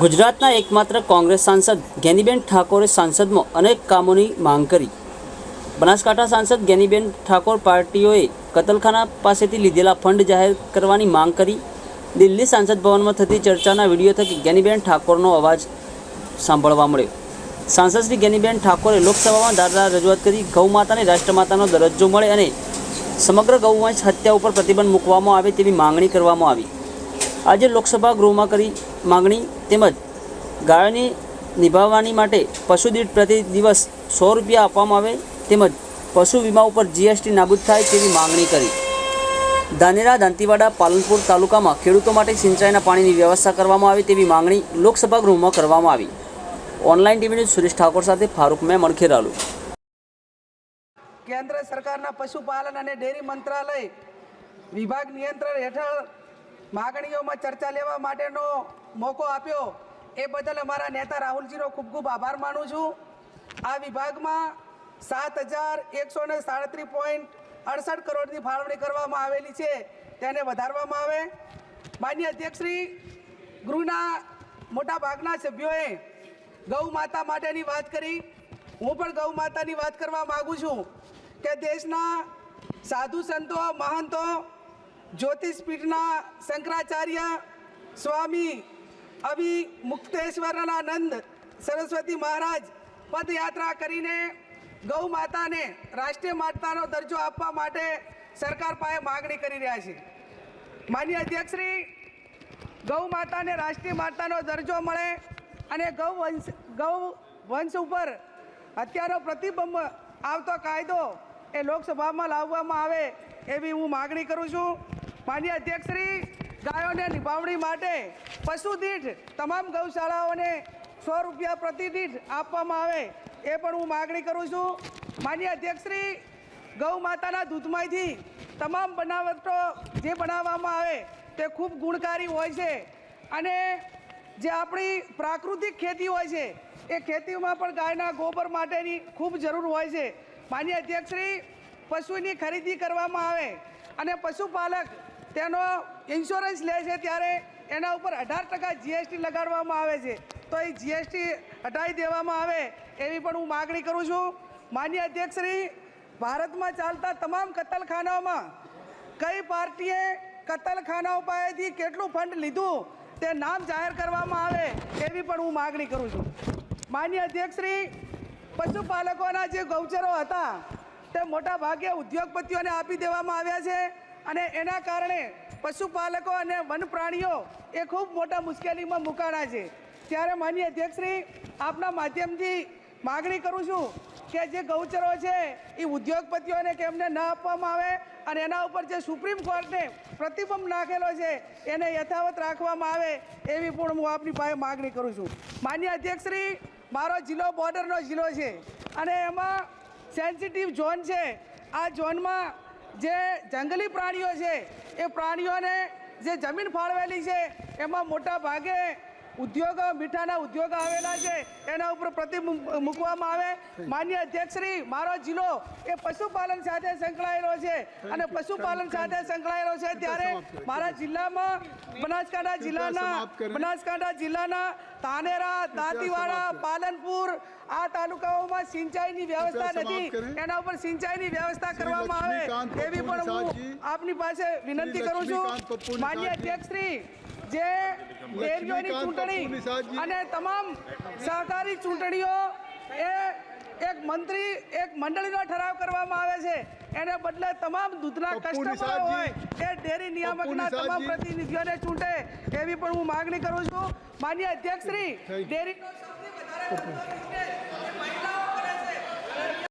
ગુજરાતના એકમાત્ર કોંગ્રેસ સાંસદ ગેનીબેન ઠાકોરે સાંસદમાં અનેક કામોની માંગ કરી. બનાસકાંઠા સાંસદ ગેનીબેન ઠાકોર પાર્ટીઓએ કતલખાના પાસેથી લીધેલા ફંડ જાહેર કરવાની માંગ કરી. દિલ્હી સાંસદ ભવનમાં થતી ચર્ચાના વીડિયો થકી ગેનીબેન ઠાકોરનો અવાજ સાંભળવા મળ્યો. સાંસદ શ્રી ગેનીબેન ઠાકોરે લોકસભામાં દાદા રજૂઆત કરી ગૌમાતાને રાષ્ટ્રમાતાનો દરજ્જો મળે અને સમગ્ર ગૌવંશ હત્યા ઉપર પ્રતિબંધ મૂકવામાં આવે તેવી માંગણી કરવામાં આવી. આજે લોકસભા ગૃહમાં કરી માંગણી તેમજ ગાયોને નિભાવવાની માટે પશુ દીઠ પ્રતિ દિવસ સો રૂપિયા આપવામાં આવે તેમજ પશુ વીમા ઉપર જીએસટી નાબૂદ થાય તેવી માંગણી કરી. ધાનેરા દાંતીવાડા પાલનપુર તાલુકામાં ખેડૂતો માટે સિંચાઈના પાણીની વ્યવસ્થા કરવામાં આવે તેવી માંગણી લોકસભા ગૃહમાં કરવામાં આવી. Online TV news Suresh Thakor સાથે ફારૂક મેં મણખેરાલુ કેન્દ્ર સરકારના પશુપાલન અને ડેરી મંત્રાલય વિભાગ નિયંત્રણ હેઠળ માગણીઓમાં ચર્ચા લેવા માટેનો મોકો આપ્યો. એ બદલ અમારા નેતા રાહુલજીનો ખૂબ ખૂબ આભાર માનું છું. આ વિભાગમાં સાત હજાર એકસો ને સાડત્રીસ પોઈન્ટ અડસઠ કરોડની ફાળવણી કરવામાં આવેલી છે. તેને વધારવામાં આવે. માન્ય અધ્યક્ષશ્રી, ગૃહના મોટા ભાગના સભ્યોએ ગૌ માતા માટેની વાત કરી. હું પણ ગૌ માતાની વાત કરવા માગું છું કે દેશના સાધુ સંતો, મહંતો જ્યોતિષપીઠના શંકરાચાર્ય સ્વામી અભિ મુક્તેશ્વરાનંદ સરસ્વતી મહારાજ પદયાત્રા કરીને ગૌ માતાને રાષ્ટ્રીય માતાનો દરજ્જો આપવા માટે સરકાર પાસે માગણી કરી રહ્યા છે. માન્ય અધ્યક્ષશ્રી, ગૌ માતાને રાષ્ટ્રીય માતાનો દરજ્જો મળે અને ગૌ વંશ ગૌ વંશ ઉપર હત્યાનો પ્રતિબંધ આવતો કાયદો એ લોકસભામાં લાવવામાં આવે એવી હું માગણી કરું છું. માન્ય અધ્યક્ષશ્રી, ગાયોને નિભાવણી માટે પશુ દીઠ તમામ ગૌશાળાઓને સો રૂપિયા પ્રતિ આપવામાં આવે એ પણ હું માગણી કરું છું. માન્ય અધ્યક્ષશ્રી, ગૌ માતાના દૂધમાંથી તમામ બનાવટો જે બનાવવામાં આવે તે ખૂબ ગુણકારી હોય છે અને જે આપણી પ્રાકૃતિક ખેતી હોય છે એ ખેતીમાં પણ ગાયના ગોબર માટેની ખૂબ જરૂર હોય છે. માન્ય અધ્યક્ષશ્રી, પશુની ખરીદી કરવામાં આવે અને પશુપાલક તેનો ઇન્સ્યોરન્સ લે છે ત્યારે એના ઉપર અઢાર ટકા જીએસટી લગાડવામાં આવે છે. તો એ જીએસટી હટાવી દેવામાં આવે એવી પણ હું માગણી કરું છું. માન્ય અધ્યક્ષશ્રી, ભારતમાં ચાલતા તમામ કતલખાનાઓમાં કઈ પાર્ટીએ કતલખાનાઓ પાસેથી કેટલું ફંડ લીધું તે નામ જાહેર કરવામાં આવે એવી પણ હું માગણી કરું છું. માન્ય અધ્યક્ષશ્રી, પશુપાલકોના જે ગૌચરો હતા તે મોટા ભાગે ઉદ્યોગપતિઓને આપી દેવામાં આવ્યા છે. અને એના કારણે પશુપાલકો અને વન પ્રાણીઓ એ ખૂબ મોટા મુશ્કેલીમાં મુકાણા છે. ત્યારે માન્ય અધ્યક્ષશ્રી, આપના માધ્યમથી માગણી કરું છું કે જે ગૌચરો છે એ ઉદ્યોગપતિઓને કેમને ન આપવામાં આવે અને એના ઉપર જે સુપ્રીમ કોર્ટે પ્રતિબંધ નાખેલો છે એને યથાવત રાખવામાં આવે એવી પણ હું આપની પાસે માગણી કરું છું. માન્ય અધ્યક્ષશ્રી, મારો જિલ્લો બોર્ડરનો જિલ્લો છે અને એમાં સેન્સિટિવ ઝોન છે. આ ઝોનમાં જે જંગલી પ્રાણીઓ છે એ પ્રાણીઓને જે જમીન ફાળવેલી છે એમાં મોટા ભાગે ઉદ્યોગો મીઠાના ઉદ્યોગો આવેલા છે એના ઉપર પ્રતિબંધ મૂકવામાં આવે. માન્ય અધ્યક્ષશ્રી મારો જિલ્લો એ પશુપાલન સાથે સંકળાયેલો છે. અને પશુપાલન સાથે સંકળાયેલો છે ત્યારે મારા જિલ્લામાં બનાસકાંઠા જિલ્લાના બનાસકાંઠા જિલ્લાના તાનેરા દાંતીવાડા પાલનપુર આ તાલુકાઓમાં સિંચાઈની વ્યવસ્થા નથી. એના ઉપર સિંચાઈની વ્યવસ્થા કરવામાં આવે એવી પણ હું આપની પાસે વિનંતી કરું છું. માન્ય અધ્યક્ષશ્રી જે ડેરીઓની ચૂંટણી અને તમામ સહકારી ચૂંટણીઓ એ એક મંત્રી એક મંડળીનો ઠરાવ કરવામાં આવે છે. એને બદલે તમામ દૂધના કસ્ટમરો હોય એ ડેરી નિયામકના તમામ પ્રતિનિધિઓને ચૂંટે એવી પણ હું માગણી કરું છું. માન્ય અધ્યક્ષશ્રી ડેરી